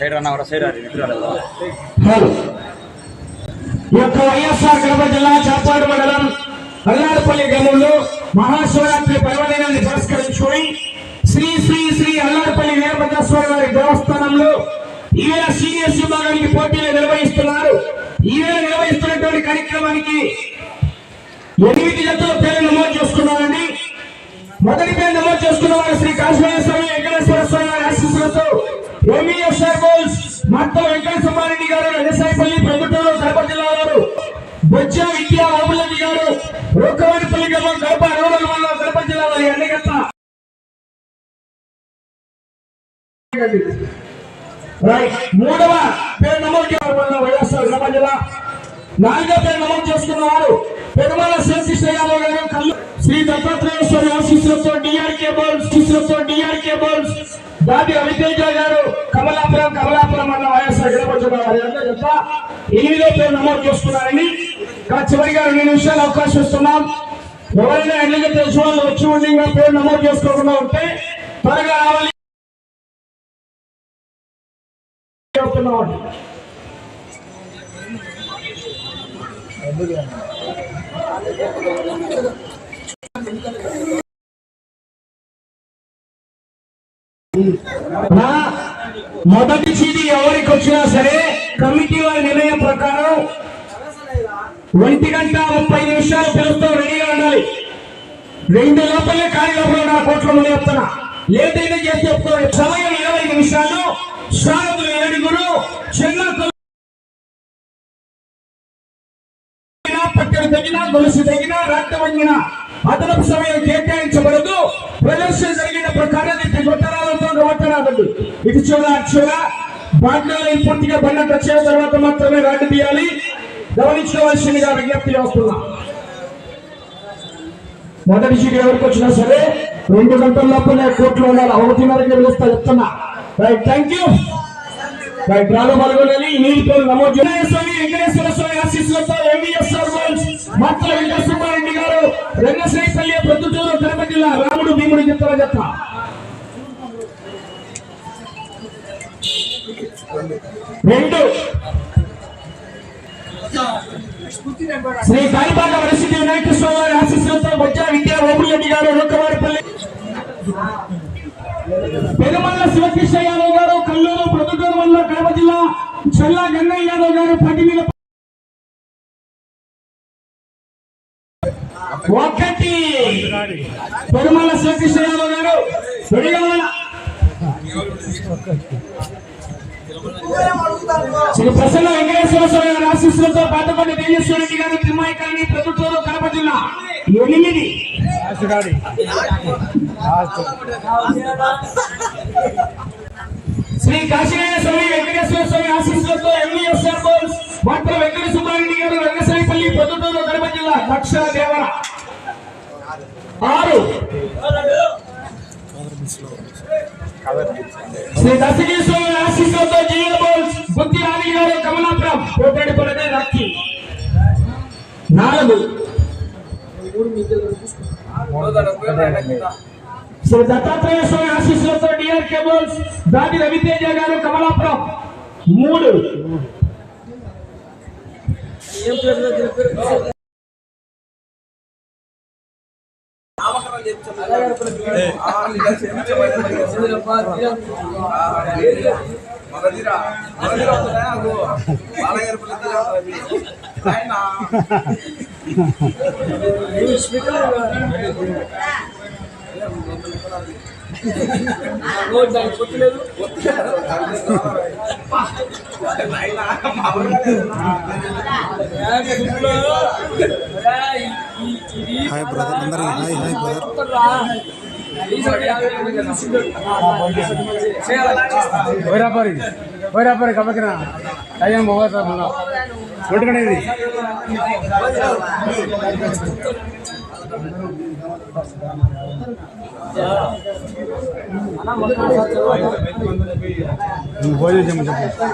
Side అన్న కూడా side యొక్క వైఎస్ఆర్ కడప జిల్లా చాపాడు మండలం అల్లారపల్లి గ్రామంలో మహాశివరాత్రి పర్వదినాన్ని పురస్కరించుకొని శ్రీ శ్రీ శ్రీ అల్లారపల్లి వీరభద్రస్వామి వారి దేవస్థానంలో ఈవేళ సీనియర్స్ విభాగానికి పోటీలు నిర్వహిస్తున్నారు. ఈవేళ నిర్వహిస్తున్నటువంటి కార్యక్రమానికి ఎనిమిది జతల పేర్లు నమోదు చేసుకున్నారండి. మొదటి పేరు నమోదు చేసుకున్న వారు శ్రీ కాశ్మీర స్వామి వెంకటేశ్వర స్వామి వారి ఆశీస్సులతో ఎంఈఎస్ఆర్ గోల్స్ మొత్తం వెంకట గారు వెనసాయిపల్లి ప్రభుత్వంలో కడప జిల్లా వారు బొచ్చ విద్యా రాములరెడ్డి గారు రొక్కవారిపల్లి గ్రామం కడప రూరల్ మండలం కడప జిల్లా వారి అన్నగత్త మూడవ పేరు నమోదు వైఎస్ఆర్ కడప జిల్లా. నాలుగో పేరు నమోదు చేసుకున్న వారు పెరుమల శివకృష్ణ యాదవ్ గారు కల్లు శ్రీ దత్తాత్రేయ స్వామి ఆశీస్సులతో డిఆర్కే బోల్స్ డిఆర్కే బోల్స్ దాటి రవితేజ గారు కమలాపురం కమలాపురం అన్న వైఎస్ఆర్ కడప జిల్లా చెప్తా ఎనిమిదో పేరు నమోదు చేసుకున్నారని. ఇంకా చివరిగా రెండు నిమిషాలు అవకాశం ఇస్తున్నాం. ఎవరైనా ఎన్నిక తెలిసిన వాళ్ళు వచ్చి ఉండి పేరు నమోదు చేసుకోకుండా ఉంటే త్వరగా రావాలి. చెప్తున్నాం నా మొదటి చీటి ఎవరికి వచ్చినా సరే కమిటీ వారి నిర్ణయం ప్రకారం ఒంటి గంట ముప్పై నిమిషాలు పిలుస్తూ రెడీగా ఉండాలి. రెండు లోపలే ఖాళీ నా కోట్ల ముందు చెప్తున్నా. ఏదైనా చేసి చెప్తారు సమయం ఇరవై నిమిషాలు. సారథులు ఏడుగురు చిన్న కొలు- పట్టెడు తగిన గొలుసు తగిన రక్తం వంగిన అదనపు సమయం కేటాయించబడదు. ప్రదర్శన జరిగిన ప్రకారం ఇటు గొట్టరాలతో గొట్టరాదండి ఇటు చూడ. అటు చూడ బాధ్యాలు పూర్తిగా బండ వచ్చిన తర్వాత మాత్రమే రాడ్డు తీయాలి. గమనించుకోవాల్సిందిగా విజ్ఞప్తి చేస్తున్నా. మొదటి సీట్ ఎవరికి వచ్చినా సరే రెండు గంటల లోపలే కోర్టులో ఉండాలి. ఒకటి ఒకటిన్నరకి పిలుస్తా చెప్తున్నా. Right thank you. రైట్ రాను పాల్గొనాలి. నీటి పేరు నమోదు స్వామి వెంకటేశ్వర స్వామి ఆశీస్సులతో ఎంబీఎస్ సర్వన్స్ మత్త వెంకట సుబ్బారెడ్డి గారు రంగశ్రీ రంగశ్రీపల్లి ప్రొద్దుటూరు తిరుపతి జిల్లా రాముడు భీముడు చెప్తారా చెప్తా. రెండు. శ్రీ కాలిపాక వరసిద్ధి వినాయక స్వామి వారి ఆశీస్సులతో వచ్చా విద్యా ఓపులెడ్డి గారు రొక్కవారిపల్లి పెరుమల్ల శివకృష్ణ యాదవ్ గారు కల్లూరు ప్రొద్దుటూరు వల్ల కడప జిల్లా చెల్లా గన్నయ్య యాదవ్ గారు పగిమిల ఒకటి. పెరుమల్ల శివకృష్ణ యాదవ్ గారు రెడీగా శ్రీ ప్రసన్న వెంకటేశ్వర స్వామి గారి ఆశీస్సులతో పాతపల్లి తేజస్వర రెడ్డి గారు తిమ్మాయి కాలనీ ప్రొద్దుటూరు కడప జిల్లా ఎనిమిది శ్రీ కాశీనాయ స్వామి వెంకటేశ్వర స్వామి ఆశీస్సులతో ఎంఈఎస్ఆర్ బోల్స్ డాక్టర్ వెంకట సుబ్బారెడ్డి గారు రంగసాయిపల్లి పొద్దుటూరు కడప జిల్లా దక్ష దేవర. ఆరు. శ్రీ దశగిరి స్వామి ఆశీస్సులతో జీఎల్ బోల్స్ బుద్ధి రాణి గారు కమలాపురం పోటాడిపల్లె రక్కి నాలుగు. శ్రీ దత్తాత్రేయ స్వామి ఆశీస్సులతో డిఆర్ కేబుల్స్ దాటి రవితేజ గారు కమలాపురం. మూడు. మగధిరా మగధిరా వస్తుందా నాకు బాలగారి ఆయన హాయ్ బ్రదర్ అందరికి హాయ్ హాయ్ బ్రదర్ వైరాపరి వైరాపరి కమకిన అయ్యాం పోతా కొట్టుకునేది భోజనం చేయమని చెప్పు?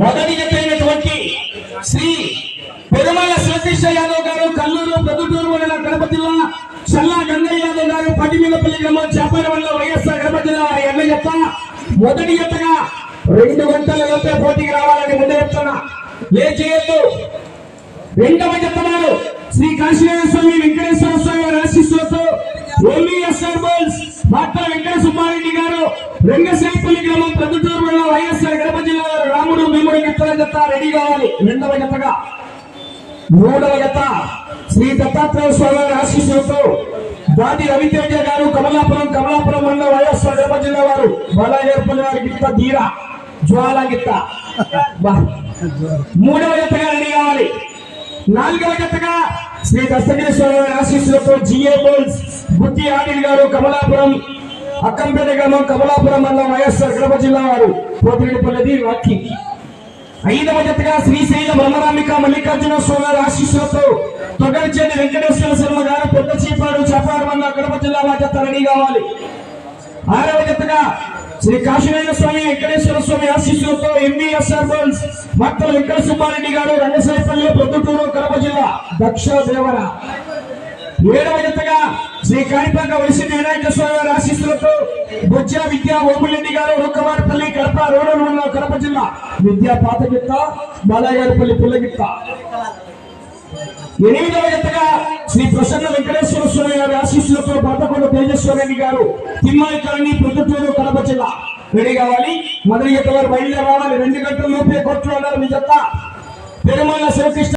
మొదటి చెప్పినటువంటి శ్రీ పెరుమల శివకృష్ణ యాదవ్ గారు కల్లూరు ప్రొద్దుటూరు మండల కడప జిల్లా చల్లా గంగయ్య యాదవ్ గారు పటిమీలపల్లి గ్రామం చేపలవల్ల వైఎస్ఆర్ కడప జిల్లా వారి ఎమ్మెల్యే మొదటి జతగా రెండు గంటల లోపే పోటీకి రావాలని ముందు చెప్తున్నా. లే చేయొద్దు రెండవ జతమారు శ్రీ కాశీనాథ స్వామి వెంకటేశ్వర స్వామి వారి ఆశీస్సులతో ఎంఈఎస్ఆర్ బోల్స్ డాక్టర్ వెంకట సుబ్బారెడ్డి గారు రంగశాయిపల్లి గ్రామం ప్రొద్దుటూరు మండలం వైఎస్ఆర్ కడప జిల్లా రాముడు భీముడు గిత్తల జత రెడీ కావాలి. రెండవ జతగా. మూడవ జత శ్రీ దత్తాత్రేయ స్వామి వారి ఆశీస్సులతో దాటి రవితేజ గారు కమలాపురం కమలాపురం మండల వైఎస్ఆర్ కడప జిల్లా వారు. బాలాజీపల్లి వారి గిత్త ధీర జ్వాల గిత్త. మూడవ జతగా రెడీ కావాలి. నాలుగవ జతగా శ్రీ దస్తగిరి ఆశీస్సులతో జిఏ బోల్స్ బుద్ధి ఆదిల్ గారు కమలాపురం అక్కంపేట గ్రామం కమలాపురం మండలం వైఎస్ఆర్ కడప జిల్లా వారు. పోతిరెడ్డిపల్లిది వాకి ఐదవ జతగా శ్రీశైల బ్రహ్మరామిక మల్లికార్జున స్వామి వారి ఆశీస్సులతో తొగరిచేటి వెంకటేశ్వర శర్మ గారు పెద్ద చీపాడు చపారమన్న కడప జిల్లా వారి జత రెడీ కావాలి. ఆరవ జతగా శ్రీ కాశీనారాయణ స్వామి వెంకటేశ్వర స్వామి ఆశీస్సులతో ఎంబీఎస్ సర్పంచ్ భక్తులు వెంకట సుబ్బారెడ్డి గారు రంగసాయిపల్లి పొద్దుటూరు కడప జిల్లా దక్ష దేవర. ఏడవ జతగా శ్రీ కాణిపాక వరిసిద్ధి వినాయక స్వామి గారు బొజ్జ విద్యా ఓపులెడ్డి గారు రుక్కవారిపల్లి కడప రోడలు ఉన్న కడప జిల్లా విద్యా పాతగిత్త బాలయ్యగారిపల్లి పుల్లగిత్త ఎనిమిదవ ఎత్తగా శ్రీ ప్రసన్న వెంకటేశ్వర స్వామి గారి ఆశీస్సులతో పదకొండు తేజస్వరెడ్డి గారు తిమ్మాయి కాలనీ ప్రొద్దుటూరు కడప జిల్లా. రెడీ కావాలి? మొదటి జత వారు బయలుదేరాలి. రెండు గంటల లోపే కొట్లు అన్నారు మీ చెత్త పెరుమల శివకృష్ణ